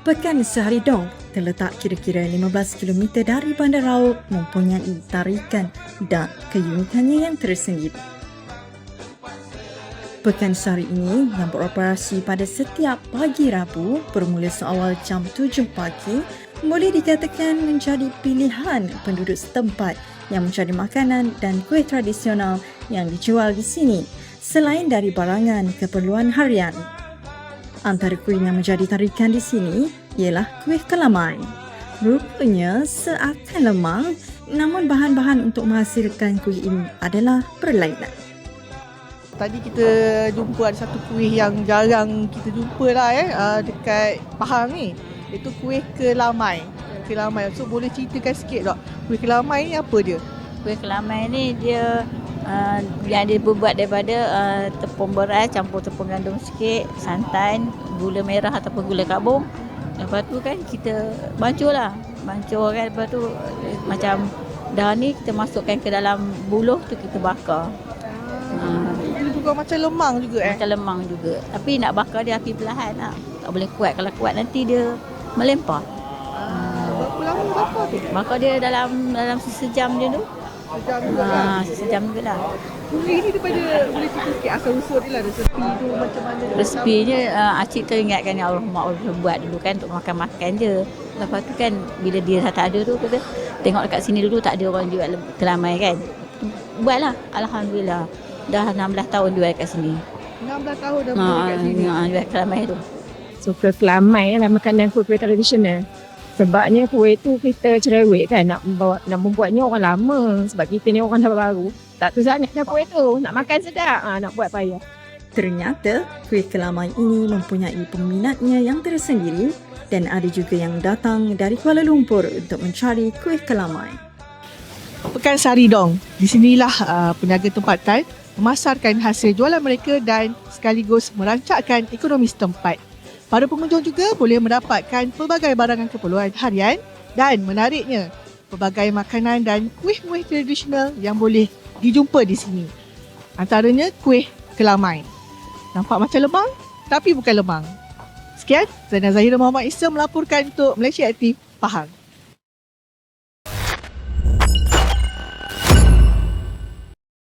Pekan Sehari Dong terletak kira-kira 15 km dari Bandar Raub mempunyai tarikan dan keunikannya yang tersendiri. Pekan Sehari ini yang beroperasi pada setiap pagi Rabu bermula seawal jam 7 pagi boleh dikatakan menjadi pilihan penduduk setempat yang mencari makanan dan kuih tradisional yang dijual di sini selain dari barangan keperluan harian. Antara kuih yang menjadi tarikan di sini ialah kuih kelamai. Rupanya seakan lemang namun bahan-bahan untuk menghasilkan kuih ini adalah berlainan. Tadi kita jumpa ada satu kuih yang jarang kita jumpa lah eh uh, dekat Pahang ni. Itu kuih kelamai. Kelamai. So boleh ceritakan sikit tak? Kuih kelamai ni apa dia? Kuih kelamai ni dia uh, yang dia buat daripada uh, tepung beras campur tepung gandum sikit, santan, gula merah ataupun gula kabung. Lepas tu kan kita bancur lah. Bancur kan lepas tu eh, macam dah ni kita masukkan ke dalam buluh tu kita bakar. Ah. Itu juga macam lemang juga eh. Macam lemang juga. Tapi nak bakar dia api perlahan lah. Tak boleh kuat. Kalau kuat nanti dia melempar. Ah, berapa lama bakar tu? Bakar dia dalam dalam sejam je tu. Sejam juga lah. Ha, sejam juga lah. Kuih ni daripada boleh cerita sikit asal usul dia lah. Resepi tu macam mana. dia Resepinya uh, Acik teringatkan yang Allah Mak Allah buat dulu kan untuk makan-makan je. Lepas tu kan bila dia dah tak ada tu kata tengok dekat sini dulu tak ada orang jual kelamai kan. Buatlah Alhamdulillah. Dah 16 tahun jual kat sini. 16 tahun dah Ha, ha, kat sini. ha, jual kelamai tu. So kuih kelamai lah makanan kuih-kuih tradisional. Sebabnya kuih tu kita cerewet kan nak membawa nak membuatnya orang lama sebab kita ni orang dah baru. Tak tu sangat dah kuih tu. Nak makan sedap, ha, nak buat payah. Ternyata kuih kelamai ini mempunyai peminatnya yang tersendiri dan ada juga yang datang dari Kuala Lumpur untuk mencari kuih kelamai. Pekan Sari Dong. Di sinilah uh, peniaga tempatan memasarkan hasil jualan mereka dan sekaligus merancakkan ekonomi setempat. Para pengunjung juga boleh mendapatkan pelbagai barangan keperluan harian dan menariknya pelbagai makanan dan kuih-kuih tradisional yang boleh dijumpa di sini. Antaranya kuih kelamai. Nampak macam lemang tapi bukan lemang. Sekian, saya Zahira Muhammad Isa melaporkan untuk Malaysia Aktif Pahang.